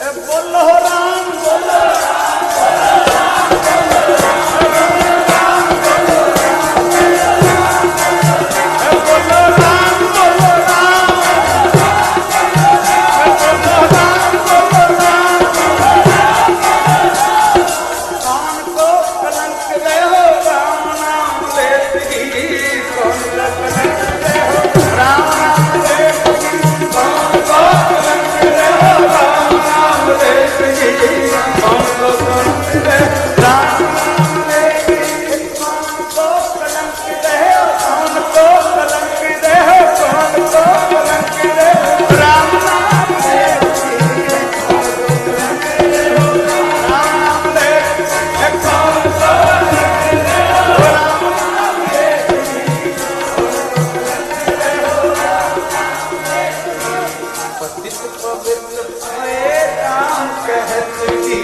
বলল রাম पतित तो पवित्र तो राम कहती